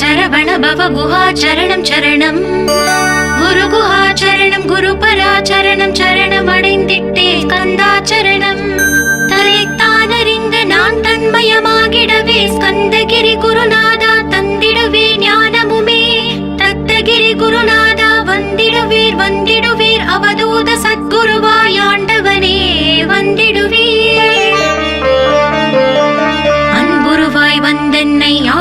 சரவண பவ குஹாச்சரணம் சரணம் குரு குஹாச்சரணம் குரு பராச்சரணம் சரணம் அடைந்திட்டே ஸ்கந்தாச்சரணம் தன்னைத்தானறிந்து நான் தன்மயமாகிடவே ஸ்கந்தகிரி குருநாதா தந்திடுவே ஞானமுமே. தத்தகிரி குருநாதா வந்திடுவீர் வந்திடுவீர்.